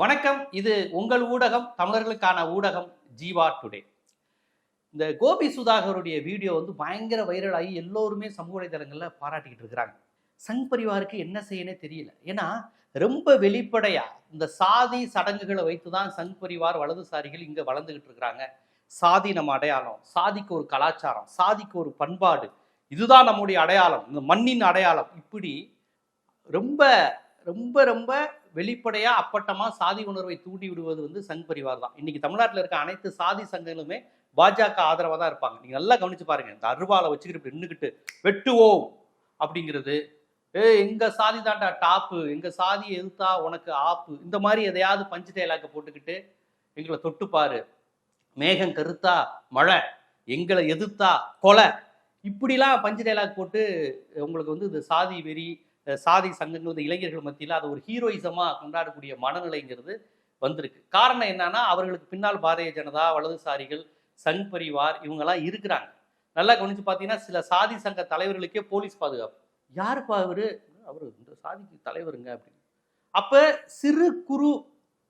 வணக்கம். இது உங்கள் ஊடகம் தமிழர்களுக்கான ஊடகம் ஜீவா டுடே. இந்த கோபி சுதாகருடைய வீடியோ வந்து பயங்கர வைரல் ஆகி எல்லோருமே சமூக வலைதளங்களில் பாராட்டிக்கிட்டு இருக்கிறாங்க. சங் பரிவாருக்கு என்ன செய்யனே தெரியல. ஏன்னா ரொம்ப வெளிப்படையா இந்த சாதி சடங்குகளை வைத்து தான் சங் பரிவார் வலதுசாரிகள் இங்கே வளர்ந்துக்கிட்டு இருக்கிறாங்க. சாதி நம்ம அடையாளம் சாதிக்கு ஒரு கலாச்சாரம் சாதிக்கு ஒரு பண்பாடு இதுதான் நம்முடைய அடையாளம் இந்த மண்ணின் அடையாளம். இப்படி ரொம்ப ரொம்ப ரொம்ப வெளிப்படையாக அப்பட்டமாக சாதி உணர்வை தூண்டி விடுவது வந்து சங் பரிவார் தான். இன்னைக்கு தமிழ்நாட்டில் இருக்க அனைத்து சாதி சங்கங்களுமே பாஜக ஆதரவாக தான் இருப்பாங்க. நீங்கள் நல்லா கவனிச்சு பாருங்க. இந்த அருவாளை வச்சுக்கிட்டு நின்றுக்கிட்டு வெட்டுவோம் அப்படிங்கிறது ஏ எங்க சாதி தாண்டா டாப்பு எங்க சாதி எதிர்த்தா உனக்கு ஆப்பு இந்த மாதிரி எதையாவது பஞ்சு டைலாக்க போட்டுக்கிட்டு எங்களை தொட்டு மேகம் கருத்தா மழை எங்களை எதிர்த்தா கொலை. இப்படிலாம் பஞ்சு டைலாக் போட்டு உங்களுக்கு வந்து இந்த சாதி வெறி சாதி சங்கங்கள் வந்து இளைஞர்கள் மத்தியில் அதை ஒரு ஹீரோயிசமாக கொண்டாடக்கூடிய மனநிலைங்கிறது வந்திருக்கு. காரணம் என்னன்னா அவர்களுக்கு பின்னால் பாரதிய ஜனதா வலதுசாரிகள் சங் பரிவார் இவங்கெல்லாம் இருக்கிறாங்க. நல்லா கவனிச்சு பார்த்தீங்கன்னா சில சாதி சங்க தலைவர்களுக்கே போலீஸ் பாதுகாப்பு. யாருப்பா அவரு? அவர் இந்த சாதிக்கு தலைவருங்க அப்படின்னு. அப்போ சிறு குறு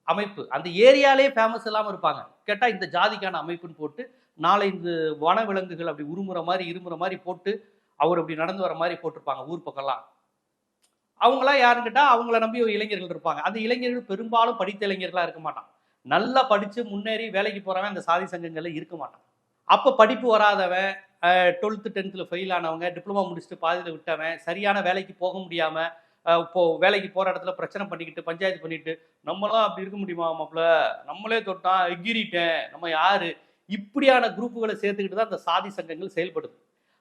அமைப்பு அந்த ஏரியாலே ஃபேமஸ் இல்லாமல் இருப்பாங்க. கேட்டால் இந்த ஜாதிக்கான அமைப்புன்னு போட்டு நாளை இந்த வனவிலங்குகள் அப்படி உருமுறை மாதிரி இருமுற மாதிரி போட்டு அவர் அப்படி நடந்து வர மாதிரி போட்டிருப்பாங்க ஊர் பக்கம்லாம். அவங்களாம் யாருன்னு கேட்டால் அவங்கள நம்பி ஒரு இளைஞர்கள் இருப்பாங்க. அந்த இளைஞர்கள் பெரும்பாலும் படித்த இளைஞர்களாக இருக்க மாட்டான். நல்லா படித்து முன்னேறி வேலைக்கு போகிறவன் அந்த சாதி சங்கங்களில் இருக்க மாட்டான். அப்போ படிப்பு வராதவன் டுவெல்த்து டென்த்தில் ஃபெயில் ஆனவங்க டிப்ளமா முடிச்சுட்டு பாதியில் விட்டவன் சரியான வேலைக்கு போக முடியாமல் இப்போ வேலைக்கு போகிற இடத்துல பிரச்சனை பண்ணிக்கிட்டு பஞ்சாயத்து பண்ணிட்டு நம்மளாம் அப்படி இருக்க முடியுமா மாப்பிள நம்மளே தொட்டான் எகிரிட்டேன். நம்ம யாரு? இப்படியான குரூப்புகளை சேர்த்துக்கிட்டு தான் அந்த சாதி சங்கங்கள் செயல்படுது.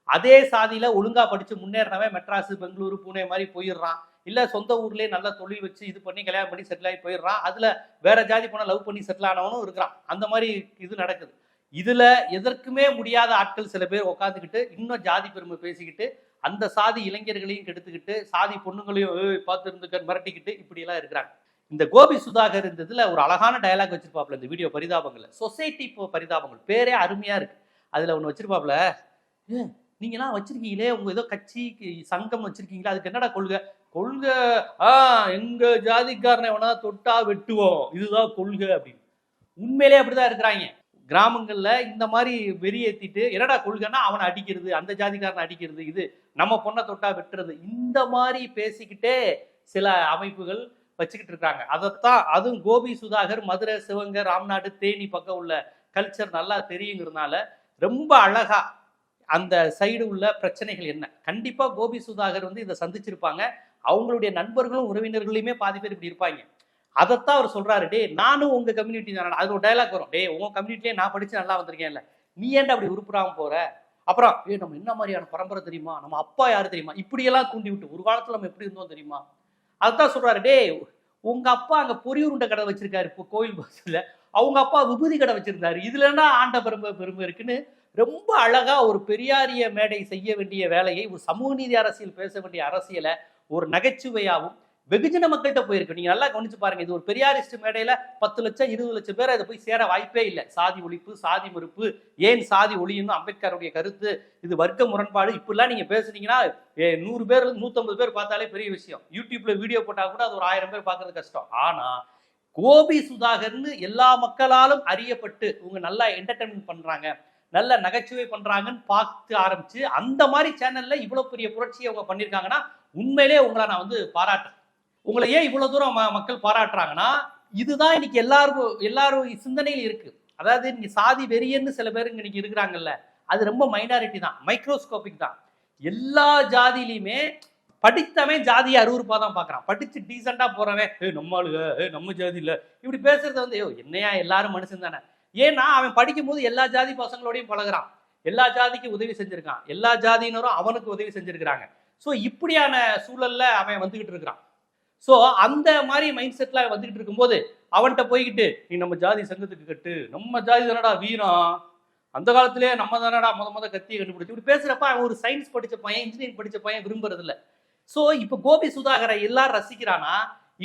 அதே சாதியில் ஒழுங்காக படித்து முன்னேறினவன் மெட்ராஸு பெங்களூரு பூனே மாதிரி போயிடுறான். இல்ல சொந்த ஊர்லயே நல்லா தொழில் வச்சு இது பண்ணி கல்யாணம் பண்ணி செட்டில் ஆகி போயிடுறான். அதுல வேற ஜாதி போனா லவ் பண்ணி செட்டில் ஆனவனும் இருக்கிறான். அந்த மாதிரி இது நடக்குது. இதுல எதற்குமே முடியாத ஆட்கள் சில பேர் உட்காந்துக்கிட்டு இன்னும் ஜாதி பெருமை பேசிக்கிட்டு அந்த சாதி இளைஞர்களையும் கெடுத்துக்கிட்டு சாதி பொண்ணுங்களையும் "ஏய், பார்த்து இருந்துக்க மிரட்டிக்கிட்டு இப்படி எல்லாம் இருக்கிறாங்க. இந்த கோபி சுதாகர் இந்த இதுல ஒரு அழகான டயலாக் வச்சிருப்பாப்ல இந்த வீடியோ பரிதாபங்கள்ல சொசைட்டி இப்போ பரிதாபங்கள். பேரே அருமையா இருக்கு. அதுல ஒன்று வச்சிருப்பாப்ல "ஏ, நீங்கலாம் வச்சிருக்கீங்களே? உங்க ஏதோ கட்சி சங்கம் வச்சிருக்கீங்களா? அதுக்கு என்னடா கொள்கை? கொள்கை. ஆ எங்க ஜாதிக்காரனை வேணா தொட்டா வெட்டுவோம். இதுதான் கொள்கை அப்படின்னு. உண்மையிலே அப்படிதான் இருக்கிறாங்க. கிராமங்கள்ல இந்த மாதிரி வெறியேற்றிட்டு என்னடா கொள்கைன்னா அவனை அடிக்கிறது அந்த ஜாதிக்காரனை அடிக்கிறது இது நம்ம பொண்ணை தொட்டா வெட்டுறது. இந்த மாதிரி பேசிக்கிட்டே சில அமைப்புகள் வச்சுக்கிட்டு இருக்காங்க அதைத்தான் அதுவும் கோபி சுதாகர் மதுரை சிவங்க ராம்நாடு தேனி பக்கம் உள்ள கல்ச்சர் நல்லா தெரியுங்கிறதுனால ரொம்ப அழகா அந்த சைடு உள்ள பிரச்சனைகள் என்ன? கண்டிப்பா கோபி சுதாகர் வந்து இதை சந்திச்சிருப்பாங்க. அவங்களுடைய நண்பர்களும் உறவினர்களுமே பாதி பேர் இப்படி இருப்பாங்க. அதைத்தான் அவர் சொல்றாரு டே நானும் உங்க கம்யூனிட்டி தான் அது ஒரு டைலாக் வரும். டே உங்க கம்யூனிட்டிலே நான் படிச்சு நல்லா வந்திருக்கேன்ல. நீ ஏன்டா அப்படி உருப்புறாம போற? அப்புறம் ஏ நம்ம என்ன மாதிரியான பரம்பரை தெரியுமா? நம்ம அப்பா யாரு தெரியுமா? இப்படியெல்லாம் தூண்டி விட்டு ஒரு காலத்துல நம்ம எப்படி இருந்தோம் தெரியுமா? அதான் சொல்றாரு டே உங்க அப்பா அங்க பொரி கடை வச்சிருக்காரு இப்போ கோயில் பஸ்ல. அவங்க அப்பா விபூதி கடை வச்சிருந்தாரு. இதுல என்ன ஆண்ட பெருமை பெருமை இருக்குன்னு? ரொம்ப அழகா ஒரு பெரியாரிய மேடை செய்ய வேண்டிய வேலையை ஒரு சமூக நீதி அரசியல் பேச வேண்டிய அரசியலை ஒரு நகைச்சுவையாகவும் வெகுஜன மக்கள்கிட்ட போயிருக்கு. நீங்க நல்லா கவனிச்சு பாருங்க இது ஒரு பெரியாரிஸ்ட் மேடையில பத்து லட்சம் இருபது லட்சம் பேர் அதை போய் சேர வாய்ப்பே இல்லை. சாதி ஒழிப்பு சாதி மறுப்பு ஏன் சாதி ஒழியணும் அம்பேத்கருடைய கருத்து இது வர்க்க முரண்பாடு இப்படிலாம் நீங்க பேசுனீங்கன்னா நூறு பேர் நூத்தம்பது பேர் பார்த்தாலே பெரிய விஷயம். யூடியூப்ல வீடியோ போட்டா கூட அது ஒரு ஆயிரம் பேர் பார்க்கறது கஷ்டம். ஆனா கோபி சுதாகர்னு எல்லா மக்களாலும் அறியப்பட்டு இவங்க நல்லா என்டர்டைன்மெண்ட் பண்றாங்க நல்ல நகைச்சுவை பண்றாங்கன்னு பார்த்து ஆரம்பிச்சு அந்த மாதிரி சேனல்ல இவ்வளவு பெரிய புரட்சியை அவங்க பண்ணியிருக்காங்கன்னா உண்மையிலே உங்களை நான் வந்து பாராட்டுறேன். உங்களை ஏன் இவ்வளவு தூரம் மக்கள் பாராட்டுறாங்கன்னா இதுதான் இன்னைக்கு எல்லாருக்கும் எல்லாரும் சிந்தனையில் இருக்கு. அதாவது இன்னைக்கு சாதி வெறியன்னு சில பேர் இன்னைக்கு இருக்கிறாங்கல்ல அது ரொம்ப மைனாரிட்டி தான் மைக்ரோஸ்கோபிக் தான். எல்லா ஜாதியிலையுமே படித்தவன் ஜாதியை அருவருப்பா தான் பார்க்கறான் படிச்சு டீசெண்டா போறவன் ஏ நம்ம ஆளுக ஏ நம்ம ஜாதி இல்ல. இப்படி பேசுறது வந்து ஐயோ என்னையா எல்லாரும் மனுஷன் தானே. ஏன்னா அவன் படிக்கும் போது எல்லா ஜாதி பசங்களோடையும் பழகுறான். எல்லா ஜாதிக்கும் உதவி செஞ்சிருக்கான். எல்லா ஜாதியினரும் அவனுக்கு உதவி செஞ்சிருக்கிறாங்க. ஸோ இப்படியான சூழல்ல அவன் வந்துகிட்டு இருக்கிறான். ஸோ அந்த மாதிரி மைண்ட் செட்ல வந்துகிட்டு இருக்கும்போது அவன்கிட்ட போய்கிட்டு நீ நம்ம ஜாதி சங்கத்துக்கு கட்டு. நம்ம ஜாதி தானடா வீரம் அந்த காலத்திலே நம்ம தானடா முத முத கத்தியை கண்டுபிடிச்சி. இப்படி பேசுறப்ப அவன் ஒரு சயின்ஸ் படிச்ச பையன் இன்ஜினியரிங் படிச்ச பையன் விரும்புறது இல்லை ஸோ இப்போ கோபி சுதாகரை எல்லாரும் ரசிக்கிறானா?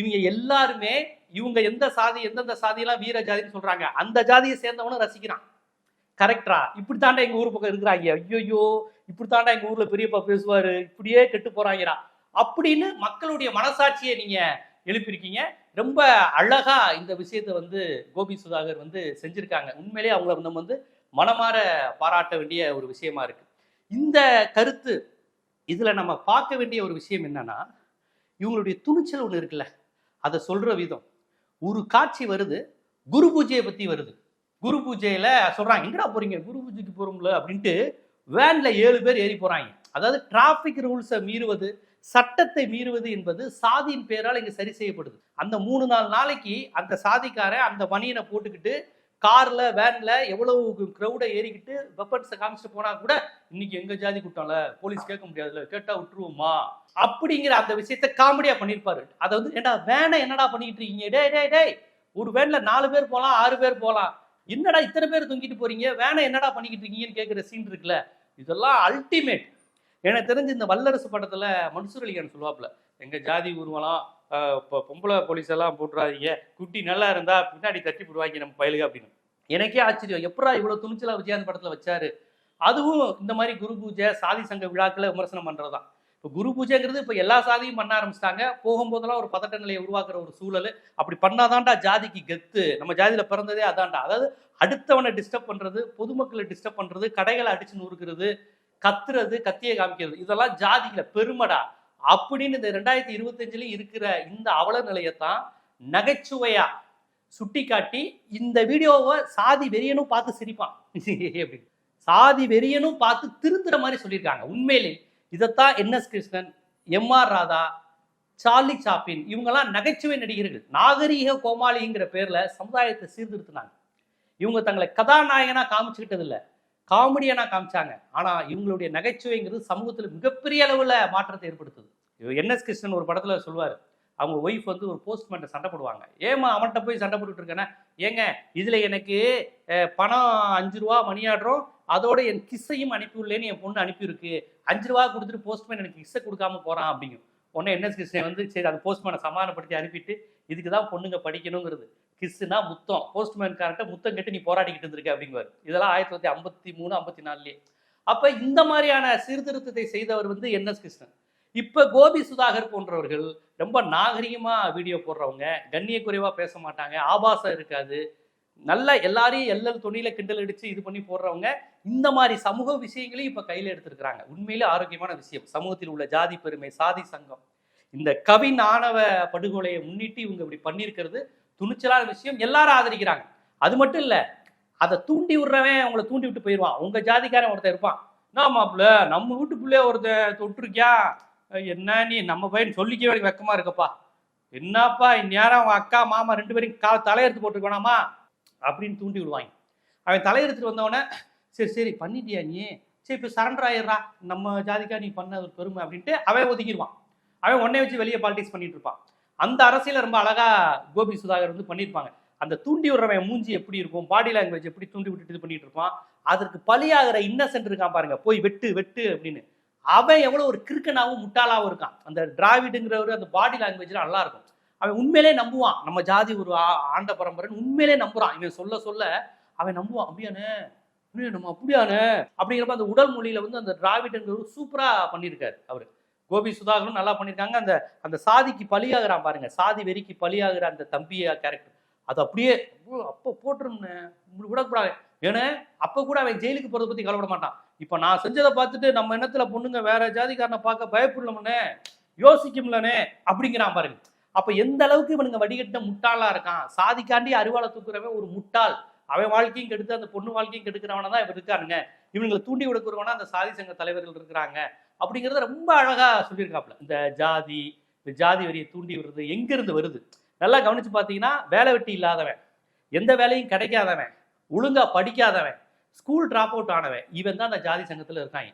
இவங்க எல்லாருமே இவங்க எந்த சாதி எந்தெந்த சாதியெல்லாம் வீர ஜாதின்னு சொல்றாங்க அந்த ஜாதியை சேர்ந்தவனும் ரசிக்கிறான். கரெக்டா இப்படி தாண்டா எங்க ஊர் பக்கம் இருக்கிறாங்க. ஐயோ இப்படி தாண்டா எங்க ஊர்ல பெரியப்பா பேசுவாரு இப்படியே கெட்டு போறாங்கிறான். அப்படின்னு மக்களுடைய மனசாட்சியை நீங்க எழுப்பியிருக்கீங்க. ரொம்ப அழகா இந்த விஷயத்தை வந்து கோபி சுதாகர் வந்து செஞ்சிருக்காங்க. உண்மையிலேயே அவங்கள நம்ம வந்து மனமாற பாராட்ட வேண்டிய ஒரு விஷயமா இருக்கு. இந்த கருத்து இதுல நம்ம பார்க்க வேண்டிய ஒரு விஷயம் என்னன்னா இவங்களுடைய துணிச்சல் ஒன்று இருக்குல்ல அதை சொல்ற விதம். ஒரு காட்சி வருது குரு பூஜையை பத்தி வருது. குரு பூஜையில சொல்றாங்க எங்கடா போறீங்க? குரு பூஜைக்கு போறோம்ல? அப்படின்ட்டு வேனில் ஏழு பேர் ஏறி போகிறாங்க அதாவது டிராஃபிக் ரூல்ஸை மீறுவது சட்டத்தை மீறுவது என்பது சாதியின் பேரால் இங்கே சரி செய்யப்படுது. அந்த மூணு நாலு நாளைக்கு அந்த சாதிக்காரன் அந்த மணியனை போட்டுக்கிட்டு காரில் வேனில் எவ்வளவு க்ரௌடை ஏறிக்கிட்டு வெப்பன்ஸை காமிச்சிட்டு போனால் கூட இன்னைக்கு எங்கள் ஜாதி கூட்டம்ல போலீஸ் கேட்க முடியாதுல்ல கேட்டால் விட்டுருவோமா? அப்படிங்கிற அந்த விஷயத்த காமெடியாக பண்ணியிருப்பாரு. அதை வந்து ஏண்டா வேனை என்னடா பண்ணிக்கிட்டு இருக்கீங்க? டேய் டே டே ஒரு வேனில் நாலு பேர் போகலாம் ஆறு பேர் போகலாம் என்னடா இத்தனை பேர் தொங்கிட்டு போறீங்க? வேணா என்னடா பண்ணிக்கிட்டு இருக்கீங்கன்னு கேட்குற சீன் இருக்குல்ல? இதெல்லாம் அல்டிமேட் எனக்கு தெரிஞ்சு இந்த வல்லரசு படத்துல மன்சூர் அலிகான் சொல்லுவாப்புல எங்க ஜாதி உருவலாம் இப்போ பொம்பளை போலீஸ் எல்லாம் போட்டுறாதீங்க. குட்டி நல்லா இருந்தா பின்னாடி தட்டி போடுவாங்க நம்ம பயலுக அப்படின்னு. எனக்கே ஆச்சரியம். எப்படா இவ்வளவு துணிச்சலா விஜயாந்த் படத்துல வச்சாரு? அதுவும் இந்த மாதிரி குரு பூஜை சாதி சங்க விழாக்களை விமர்சனம் பண்றதுதான். இப்போ குரு பூஜைங்கிறது இப்போ எல்லா சாதியும் பண்ண ஆரம்பிச்சிட்டாங்க. போகும்போதெல்லாம் ஒரு பதட்ட நிலையை உருவாக்குற ஒரு சூழல். அப்படி பண்ணாதான்டா ஜாதிக்கு கெத்து. நம்ம ஜாதியில் பிறந்ததே அதான்டா. அதாவது அடுத்தவனை டிஸ்டர்ப் பண்ணுறது பொதுமக்களை டிஸ்டர்ப் பண்ணுறது கடைகளை அடிச்சு நொறுக்கிறது கத்துறது கத்தியை காமிக்கிறது. இதெல்லாம் ஜாதியில் பெருமடா. அப்படின்னு இந்த ரெண்டாயிரத்தி இருபத்தஞ்சிலையும் இருக்கிற இந்த அவல நிலையத்தான் நகைச்சுவையா சுட்டி காட்டி இந்த வீடியோவை சாதி வெறியனும் பார்த்து சிரிப்பான். அப்படின்னு சாதி வெறியனும் பார்த்து திருந்துற மாதிரி சொல்லியிருக்காங்க. உண்மையிலே இதைத்தான் NS Krishnan M R Radha Charlie Chaplin இவங்கெல்லாம் நகைச்சுவை நடிகர்கள். நாகரீக கோமாளிங்கிற பேரில் சமுதாயத்தை சீர்திருத்தினாங்க. இவங்க தங்களை கதாநாயகனாக காமிச்சுக்கிட்டது காமெடியாக காமெடியனா காமிச்சாங்க. ஆனால் இவங்களுடைய நகைச்சுவைங்கிறது சமூகத்தில் மிகப்பெரிய அளவில் மாற்றத்தை ஏற்படுத்துது. என்எஸ் கிருஷ்ணன் ஒரு படத்தில் சொல்லுவார். அவங்க ஒய்ஃப் வந்து ஒரு போஸ்ட்மேன்ட்ட சண்டை போடுவாங்க. ஏமா அவன்கிட்ட போய் சண்டை போட்டுட்டு இருக்கேன்னா ஏங்க இதில் எனக்கு பணம் அஞ்சு ரூபா மணி ஆடுறோம் அதோட என் கிஸ்ஸையும் அனுப்பி உள்ளேன்னு என் பொண்ணு அனுப்பியிருக்கு. அஞ்சு ரூபா கொடுத்துட்டு போஸ்ட்மேன் எனக்கு மிஸ்ஸை கொடுக்காம போகிறான் அப்படிங்கும். உடனே என்எஸ் கிருஷ்ணன் வந்து சரி அந்த போஸ்ட்மேனை சமாதானப்படுத்தி அனுப்பிட்டு இதுக்கு தான் பொண்ணுங்க படிக்கணுங்கிறது. கிஸ்ஸுனா முத்தம். போஸ்ட்மேன்கார்ட்ட முத்தம் கேட்டு நீ போராடிக்கிட்டு இருந்திருக்க அப்படிங்குவார். இதெல்லாம் ஆயிரத்தி தொள்ளாயிரத்தி ஐம்பத்தி மூணு ஐம்பத்தி நாலுலேயே. அப்போ இந்த மாதிரியான சீர்திருத்தத்தை செய்தவர் வந்து என்எஸ் கிருஷ்ணன் இப்போ கோபி சுதாகர் போன்றவர்கள் ரொம்ப நாகரிகமாக வீடியோ போடுறவங்க கண்ணிய குறைவாக பேச மாட்டாங்க ஆபாசம் இருக்காது நல்ல எல்லாரையும் எல்லல் துணியில கிண்டல் அடிச்சு இது பண்ணி போடுறவங்க இந்த மாதிரி சமூக விஷயங்களையும் இப்ப கையில எடுத்திருக்கிறாங்க. உண்மையிலே ஆரோக்கியமான விஷயம். சமூகத்தில் உள்ள ஜாதி பெருமை சாதி சங்கம். இந்த கவின் ஆணவ படுகொலையை முன்னிட்டு இவங்க இப்படி பண்ணியிருக்கிறது துணிச்சலான விஷயம். எல்லாரும் ஆதரிக்கிறாங்க. அது மட்டும் இல்ல அதை தூண்டி விடுறவன் அவங்கள தூண்டி விட்டு போயிடுவான். உங்க ஜாதிக்காரன் ஒருத்தர் இருப்பான். நான் மாப்பிள்ள நம்ம வீட்டுக்குள்ளே ஒருத்தன் தொட்டிருக்கியா? என்ன நீ நம்ம பையன் சொல்லிக்க வேண்டிய வெக்கமா இருக்கப்பா. என்னப்பா இந்நேரம் அவங்க அக்கா மாமா ரெண்டு பேரும் கா தலையெடுத்து போட்டுருக்கோனாமா? அப்படின்னு தூண்டி விடுவாங்க. அவன் தலையெடுத்துட்டு வந்தவொடனே சரி சரி பண்ணிட்டியா நீ? சரி இப்போ சரண்டர் ஆயிடுறா. நம்ம ஜாதிக்கா நீ பண்ண ஒரு பெருமை அப்படின்ட்டு அவன் ஒதுங்கிடுவான் அவன் உன்னை வச்சு வெளியே பாலிடிக்ஸ் பண்ணிட்டு இருப்பான். அந்த அரசியல ரொம்ப அழகா கோபி சுதாகர் வந்து பண்ணியிருப்பாங்க. அந்த தூண்டி விடுறவன் மூஞ்சி எப்படி இருக்கும் பாடி லாங்குவேஜ் எப்படி தூண்டி விட்டுட்டு இது பண்ணிட்டு இருப்பான் அதற்கு பலியாகிற இன்னசென்ட் இருக்கான் பாருங்க போய் வெட்டு வெட்டு அப்படின்னு. அவன் எவ்வளோ ஒரு கிறுக்கனாகவும் முட்டாளாகவும் இருக்கான். அந்த டிராவிடுங்கிறவர் அந்த பாடி லாங்குவேஜ்லாம் நல்லா இருக்கும். அவன் உண்மையிலே நம்புவான். நம்ம ஜாதி ஒரு ஆ- ஆண்ட பரம்பரைன்னு உண்மையிலே நம்புறான். இவன் சொல்ல சொல்ல அவன் நம்புவான். அப்படியானே நம்ம அப்படியானே? அப்படிங்கிறப்ப அந்த உடல் மொழியில வந்து அந்த டிராவிடுங்கிறவர் சூப்பரா பண்ணியிருக்காரு அவரு. கோபி சுதாகரும் நல்லா பண்ணியிருக்காங்க. அந்த அந்த சாதிக்கு பலியாகிறான் பாருங்க. சாதி வெறிக்கு பலியாகிற அந்த தம்பியா கேரக்டர் அது அப்படியே அப்போ போட்டுருன்னு விடக்கூடாது ஏன்னா அப்போ கூட அவன் ஜெயிலுக்கு போறதை பத்தி கவலைப்பட மாட்டான். இப்போ நான் செஞ்சதை பார்த்துட்டு நம்ம எண்ணத்துல பொண்ணுங்க வேற ஜாதிக்காரனை பார்க்க பயப்படலமுன்னே யோசிக்கும்லனே அப்படிங்கிறான் பாருங்க. அப்ப எந்த அளவுக்கு இவனுங்க வடிகட்டின முட்டாளா இருக்கான்? சாதிக்காண்டி அருவாளை தூக்குறவன் ஒரு முட்டாள். அவன் வாழ்க்கையும் கெடுத்து அந்த பொண்ணு வாழ்க்கையும் கெடுக்கிறவன தான் இவர் இருக்கானுங்க. இவங்களை தூண்டி விடுக்கிறவனா அந்த சாதி சங்க தலைவர்கள் இருக்கிறாங்க. அப்படிங்கிறத ரொம்ப அழகா சொல்லியிருக்காப்புல. இந்த ஜாதி இந்த ஜாதி வரியை தூண்டி விடுறது எங்க இருந்து வருது? நல்லா கவனிச்சு பார்த்தீங்கன்னா வேலை வெட்டி இல்லாதவன் எந்த வேலையும் கிடைக்காதவன் ஒழுங்கா படிக்காதவன் ஸ்கூல் டிராப் அவுட் ஆனவன் இவன் தான் அந்த ஜாதி சங்கத்துல இருக்காங்க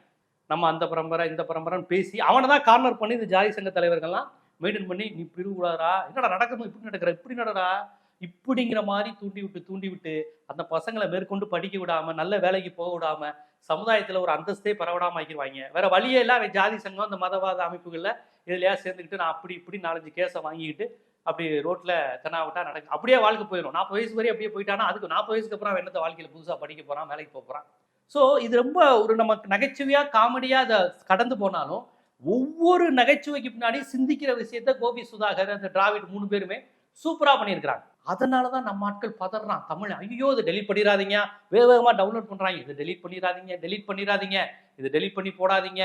நம்ம அந்த பரம்பரை இந்த பரம்பரைன்னு பேசி அவனை தான் கார்னர் பண்ணி இந்த ஜாதி சங்க தலைவர்கள்லாம் மெயின்டைன் பண்ணி நீ பிரிவுடாதா என்னடா நடக்கணும்? இப்படி நடக்கிற? இப்படி நடடா? இப்படிங்கிற மாதிரி தூண்டி விட்டு தூண்டி விட்டு அந்த பசங்களை மேற்கொண்டு படிக்க விடாம நல்ல வேலைக்கு போக விடாம சமுதாயத்துல ஒரு அந்தஸ்தே பரவடாம ஆக்கிடுவாங்க வேற வழியே இல்ல அவன் ஜாதி சங்கம் அந்த மதவாத அமைப்புகள்ல இதுலயா சேர்ந்துக்கிட்டு நான் அப்படி இப்படி நாலஞ்சு கேஸை வாங்கிக்கிட்டு அப்படி ரோட்ல தென்னாவட்டா நடக்கு அப்படியே வாழ்க்கை போயிடும் நாற்பது வயசு வரை அப்படியே போயிட்டானா அதுக்கு நாற்பது வயசுக்கு அப்புறம் என்னத்த வாழ்க்கையில புதுசா படிக்க போறான் வேலைக்கு போக போறான்? ஸோ இது ரொம்ப ஒரு நமக்கு நகைச்சுவையா காமெடியா அதை கடந்து போனாலும் ஒவ்வொரு நகைச்சுவைக்கு பின்னாடி சிந்திக்கிற விஷயத்த கோபி சுதாகர் அந்த டிராவிட் மூணு பேருமே சூப்பரா பண்ணியிருக்கிறாங்க. அதனால தான் நம்ம ஆட்கள் பதறான். தமிழ் ஐயோ இதை டெலிட் பண்ணிடாதீங்க. வேக வேகமாக டவுன்லோட் பண்ணுறாங்க இதை டெலிட் பண்ணிடாதீங்க டெலிட் பண்ணிடாதீங்க. இதை டெலிட் பண்ணி போடாதீங்க.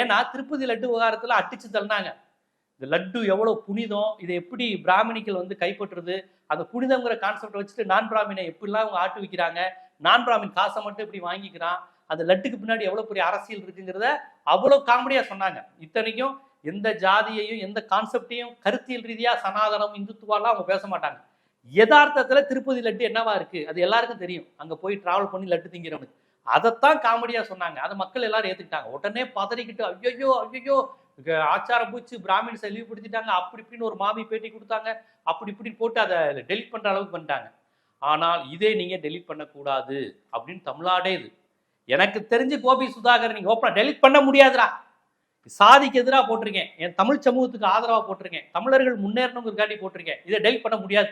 ஏன்னா திருப்பதி லட்டு விவகாரத்தில் அட்டிச்சு தள்ளினாங்க. இந்த லட்டு எவ்வளோ புனிதம் இதை எப்படி பிராமணிகள் வந்து கைப்பற்றுறது அந்த புனிதங்கிற கான்செப்டை வச்சுட்டு நான் பிராமினை எப்படிலாம் அவங்க ஆட்டு வைக்கிறாங்க நான் பிராமின் காசை மட்டும் இப்படி வாங்கிக்கிறான் அந்த லட்டுக்கு பின்னாடி எவ்வளோ பெரிய அரசியல் இருக்குங்கிறத அவ்வளோ காமெடியாக சொன்னாங்க. இத்தனைக்கும் எந்த ஜாதியையும் எந்த கான்செப்டையும் கருத்தியல் ரீதியா சனாதனம் இந்துத்துவாலாம் அவங்க பேச மாட்டாங்க. யதார்த்தத்துல திருப்பதி லட்டு என்னவா இருக்கு? அது எல்லாருக்கும் தெரியும். அங்க போய் டிராவல் பண்ணி லட்டு திங்கிறவனுக்கு. அதைத்தான் காமெடியா சொன்னாங்க. அதை மக்கள் எல்லாரும் ஏத்துக்கிட்டாங்க. உடனே பதறிக்கிட்டு ஐயோ ஐயோ ஆச்சாரம் பூச்சி பிராமின்ஸை இழிவுபடுத்திட்டாங்க அப்படி இப்படின்னு ஒரு மாமி பேட்டி கொடுத்தாங்க. அப்படி இப்படி போட்டு அதை டெலிட் பண்ற அளவுக்கு பண்ணிட்டாங்க. ஆனால் இதே நீங்க டெலிட் பண்ணக்கூடாது. அப்படின்னு தமிழ்நாடே இது. எனக்கு தெரிஞ்சு கோபி சுதாகர் நீங்க ஓப்பனா டெலிட் பண்ண முடியாதுடா. சாதிக்கு எதிராக போட்டிருக்கேன். என் தமிழ் சமூகத்துக்கு ஆதரவாக போட்டிருக்கேன். தமிழர்கள் முன்னேறணுங்கிறக்காண்டி போட்டிருக்கேன். இதை டெலிட் பண்ண முடியாது.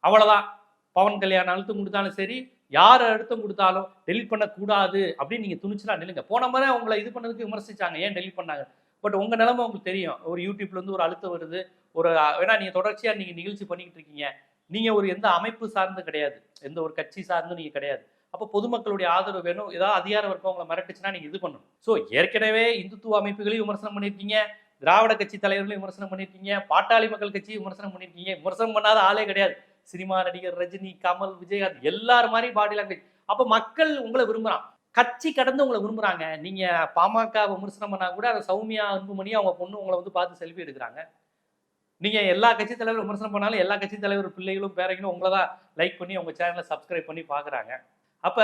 அவ்வளவுதான். பவன் கல்யாணம் அழுத்தம் கொடுத்தாலும் சரி யார் அழுத்தம் கொடுத்தாலும் டெலிட் பண்ணக்கூடாது அப்படின்னு நீங்க துணிச்சுலாம் நில்லுங்க. போன முறை உங்களை இது பண்ணதுக்கு விமர்சிச்சாங்க. ஏன் டெலிட் பண்ணாங்க? பட் உங்க நிலைமை உங்களுக்கு தெரியும். ஒரு யூடியூப்ல இருந்து ஒரு அழுத்தம் வருது. ஒரு ஏன்னா நீங்க தொடர்ச்சியா நீங்க நிகழ்ச்சி பண்ணிக்கிட்டு இருக்கீங்க. நீங்க ஒரு எந்த அமைப்பு சார்ந்து கிடையாது. எந்த ஒரு கட்சி சார்ந்து நீங்க கிடையாது. அப்போ பொதுமக்களுடைய ஆதரவு வேணும். ஏதாவது அதிகார வர்க்கம் உங்களை மிரட்டுச்சுன்னா நீங்க இது பண்ணணும். ஸோ ஏற்கனவே இந்துத்துவ அமைப்புகளையும் விமர்சனம் பண்ணியிருக்கீங்க. திராவிட கட்சி தலைவர்களையும் விமர்சனம் பண்ணியிருக்கீங்க. பாட்டாளி மக்கள் கட்சியும் விமர்சனம் பண்ணியிருக்கீங்க. விமர்சனம் பண்ணாத ஆளே கிடையாது. சினிமா நடிகர் ரஜினி கமல் விஜயகாந்த் எல்லாரும் மாதிரி பாடி லாங்குவேஜ் அப்போ மக்கள் உங்களை விரும்புகிறான் கட்சி கடந்து உங்களை விரும்புகிறாங்க நீங்கள் பாமக விமர்சனம் பண்ணால் கூட அதை சௌமியா அன்புமணி அவங்க பொண்ணு உங்களை வந்து பார்த்து செல்ஃபி எடுக்கிறாங்க. நீங்கள் எல்லா கட்சி தலைவர் விமர்சனம் பண்ணாலும் எல்லா கட்சி தலைவர் பிள்ளைகளும் பேரைகளும் உங்களை தான் லைக் பண்ணி உங்கள் சேனலை சப்ஸ்கிரைப் பண்ணி பார்க்குறாங்க. அப்ப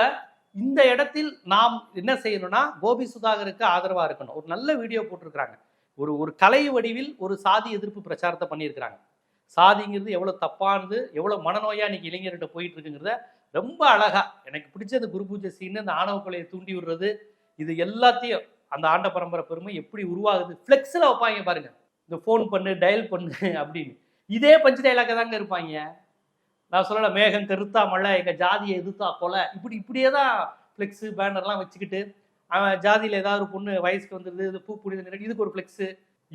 இந்த இடத்தில் நாம் என்ன செய்யணும்னா கோபி சுதாகருக்கு ஆதரவா இருக்கணும். ஒரு நல்ல வீடியோ போட்டிருக்கிறாங்க. ஒரு ஒரு கலை வடிவில் ஒரு சாதி எதிர்ப்பு பிரச்சாரத்தை பண்ணியிருக்கிறாங்க. சாதிங்கிறது எவ்வளவு தப்பானது எவ்வளவு மனநோயா இன்னைக்கு இளைஞர்கிட்ட போயிட்டு இருக்குங்கிறத ரொம்ப அழகா எனக்கு பிடிச்ச அந்த குரு பூஜை சீன் அந்த ஆணவ கொலையை தூண்டி விடுறது இது எல்லாத்தையும் அந்த ஆண்ட பரம்பரை பெருமை எப்படி உருவாகுது ஃப்ளெக்ஸில் வைப்பாங்க பாருங்க. இந்த ஃபோன் பண்ணு டயல் பண்ணு அப்படின்னு. இதே பஞ்சு டைலாக தாங்க இருப்பாங்க. நான் சொல்லல மேகம் கருத்தா மழை எங்கள் ஜாதியை எதிர்த்தா கொலை. இப்படி இப்படியே தான் ஃப்ளெக்ஸு பேனர்லாம் வச்சுக்கிட்டு அவன் ஜாதியில் ஏதாவது ஒரு பொண்ணு வயசுக்கு வந்துருது இது பூ புனித இதுக்கு ஒரு ஃப்ளெக்ஸு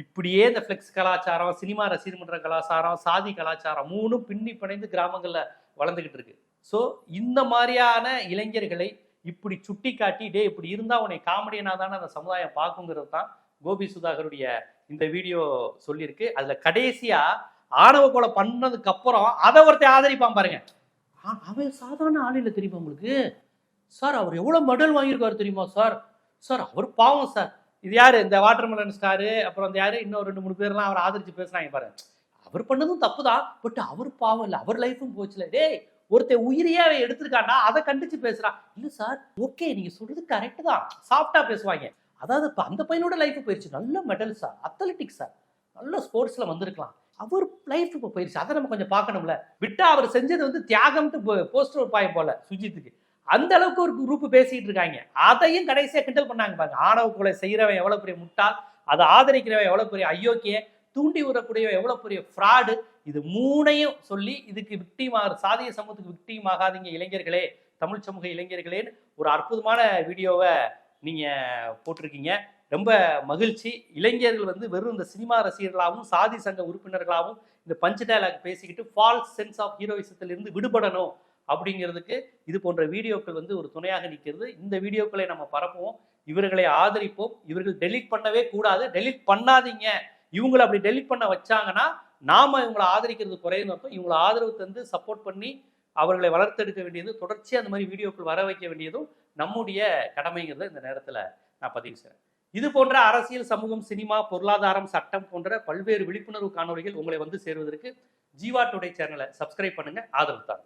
இப்படியே இந்த ஃப்ளெக்ஸ் கலாச்சாரம் சினிமா ரசிகர் கலாச்சாரம் சாதி கலாச்சாரம் மூணும் பின்னி பிணைந்து கிராமங்களில் வளர்ந்துக்கிட்டு இருக்கு. ஸோ இந்த மாதிரியான இளைஞர்களை இப்படி சுட்டி காட்டி டே இப்படி இருந்தால் உன்னை காமெடியனாக தானே அந்த சமுதாயம் பார்க்குங்கிறது தான் கோபி சுதாகருடைய இந்த வீடியோ சொல்லியிருக்கு. அதில் கடைசியாக ஆணவ கொலை பண்ணதுக்கு அப்புறம் அதை ஒருத்தன் ஆதரிப்பான் பாருங்க. ஆ- அவன் சாதாரண ஆள் இல்லை தெரியுமா உங்களுக்கு? சார் அவர் எவ்வளோ மெடல் வாங்கியிருக்காரு தெரியுமா சார்? சார் அவர் பாவம் சார். இது யார்? இந்த வாட்டர்மெலன் ஸ்டாரு அப்புறம் இந்த யாரு? இன்னும் ரெண்டு மூணு பேர்லாம் அவர் ஆதரிச்சு பேசுகிறாங்க பாருங்க. அவர் பண்ணதும் தப்பு தான் பட் அவர் பாவம் இல்லை அவர் லைஃபும் போச்சுல. டேய் ஒருத்தன் உயிரியே அவன் எடுத்திருக்கான்னா அதை கண்டிச்சு பேசுகிறான் இல்லை சார் ஓகே நீங்கள் சொல்கிறது கரெக்டு தான். சாஃப்டாக பேசுவாங்க. அதாவது இப்போ அந்த பையனோட லைஃப் போயிடுச்சு நல்ல மெடல் சார் அத்லட்டிக்ஸ் சார் நல்ல ஸ்போர்ட்ஸில் வந்திருக்கலாம். அவர் லைஃப் இப்போ போயிடுச்சு அதை நம்ம கொஞ்சம் பார்க்கணும்ல. விட்டா அவர் செஞ்சது வந்து தியாகம்ட்டு போஸ்டர் பாயம் போல சுஜித்துக்கு. அந்த அளவுக்கு ஒரு குரூப் பேசிட்டு இருக்காங்க. அதையும் கடைசியாக கிண்டல் பண்ணாங்க பாருங்க. ஆணவ கொலை செய்கிறவன் எவ்வளோ பெரிய முட்டாள்? அதை ஆதரிக்கிறவன் எவ்வளோ பெரிய அயோக்கிய? தூண்டி விடக்கூடியவன் எவ்வளோ பெரிய ஃப்ராடு இது மூணையும் சொல்லி இதுக்கு விக்டிம் ஆகிற சாதிய சமூகத்துக்கு விக்டீம் ஆகாதீங்க இளைஞர்களே. தமிழ் சமூக இளைஞர்களேன்னு ஒரு அற்புதமான வீடியோவை நீங்கள் போட்டிருக்கீங்க. ரொம்ப மகிழ்ச்சி. இளைஞர்கள் வந்து வெறும் இந்த சினிமா ரசிகர்களாகவும் சாதி சங்க உறுப்பினர்களாகவும் இந்த பஞ்ச் டயலாக் பேசிக்கிட்டு ஃபால்ஸ் சென்ஸ் ஆஃப் ஹீரோயிசத்திலிருந்து விடுபடணும் அப்படிங்கிறதுக்கு இது போன்ற வீடியோக்கள் வந்து ஒரு துணையாக நிற்கிறது. இந்த வீடியோக்களை நம்ம பரப்புவோம். இவர்களை ஆதரிப்போம். இவர்கள் டெலிட் பண்ணவே கூடாது. டெலிட் பண்ணாதீங்க. இவங்களை அப்படி டெலிட் பண்ண வச்சாங்கன்னா நாம இவங்களை ஆதரிக்கிறது குறையுது அர்த்தம். இவங்களை ஆதரவு தந்து சப்போர்ட் பண்ணி அவர்களை வளர்த்தெடுக்க வேண்டியது தொடர்ச்சியாக அந்த மாதிரி வீடியோக்கள் வர வைக்க வேண்டியதும் நம்முடைய கடமைங்கிறத இந்த நேரத்தில் நான் பதிவு செய்கிறேன் இது போன்ற அரசியல் சமூகம் சினிமா பொருளாதாரம் சட்டம் போன்ற பல்வேறு விழிப்புணர்வு காணொளிகள் உங்களை வந்து சேருவதற்கு ஜீவா டுடே சேனலை சப்ஸ்கிரைப் பண்ணுங்க. ஆதரவு தாங்க.